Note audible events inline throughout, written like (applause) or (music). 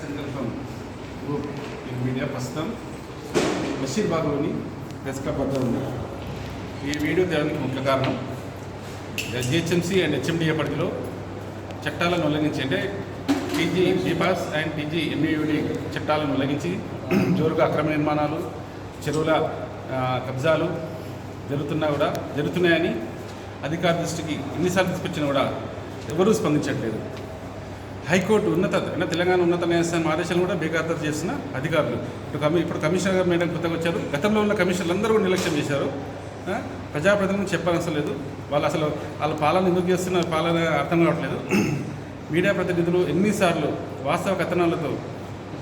సంకల్పం గ్రూప్ ఈ మీడియా ప్రస్తుతం బషీర్బాగ్లోని ప్రెస్ క్లబ్ వద్ద ఉంది ఈ వీడియో తేవడానికి ముఖ్య కారణం జిహెచ్ఎంసీ అండ్ హెచ్ఎండిఏ పరిధిలో చట్టాలను ఉల్లంఘించి అంటే TG bPASS and TG MED చట్టాలను ఉల్లంఘించి జోరుగా అక్రమ నిర్మాణాలు చెరువుల కబ్జాలు జరుగుతున్నా కూడా జరుగుతున్నాయని అధికార దృష్టికి ఎన్నిసార్లు తీసుకొచ్చినా కూడా ఎవరూ స్పందించట్లేదు. హైకోర్టు ఉన్నత తెలంగాణ ఉన్నత న్యాయస్థానం ఆదేశాలు కూడా బేఖాతరు చేసిన అధికారులు. ఇప్పుడు కమి ఇప్పుడు కమిషనర్ గారు మేడం కొత్తగా వచ్చారు. గతంలో ఉన్న కమిషనర్లు అందరూ కూడా నిర్లక్ష్యం చేశారు. ప్రజాప్రతినిధులు చెప్పనసలేదు లేదు. వాళ్ళు అసలు వాళ్ళ పాలన ఎందుకు చేస్తున్న పాలన అర్థం కావట్లేదు. (clears throat) మీడియా ప్రతినిధులు ఎన్నిసార్లు వాస్తవ కథనాలతో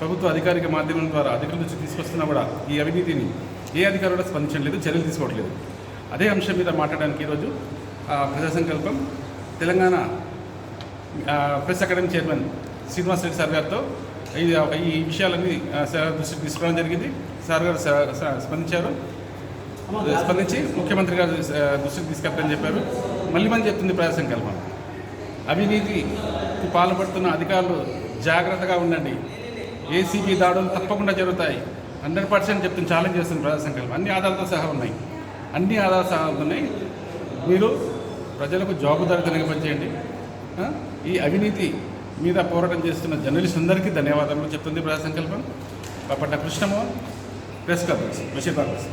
ప్రభుత్వ అధికారిక మాధ్యమం ద్వారా అధికారుల నుంచి తీసుకొస్తున్నా కూడా ఈ అవినీతిని ఏ అధికారులు కూడా స్పందించడం లేదు చర్యలు తీసుకోవట్లేదు. అదే అంశం మీద మాట్లాడడానికి ఈరోజు ఆ, Praja Sankalpam Telangana press academy chairman Srinivas Reddy sir గారితో ఈ ఈ విషయాలన్నీ సార్ దృష్టికి తీసుకోవడం జరిగింది. సార్ గారు స్పందించారు. స్పందించి ముఖ్యమంత్రి గారు దృష్టికి తీసుకెళ్తారని చెప్పారు. మళ్ళీ మంది చెప్తుంది ప్రజా సంకల్పం అవినీతికి పాల్పడుతున్న అధికారులు జాగ్రత్తగా ఉండండి. ఏసీబీ దాడులు తప్పకుండా జరుగుతాయి. హండ్రెడ్ పర్సెంట్ చెప్తుంది ఛాలెంజ్ చేస్తుంది ప్రజా సంకల్పం అన్ని ఆధారాలతో సహా ఉన్నాయి. అన్ని ఆధారాలు సహా ఉన్నాయి. మీరు ప్రజలకు జవాబుదారీతనంగా పనిచేయండి ఆ? ఈ అవినీతి మీద పోరాటం చేస్తున్న జర్నలిస్ట్ అందరికీ ధన్యవాదాలు చెప్తుంది ప్రజా సంకల్పం. పట్ట Krishnamohan press conference Basheer conference.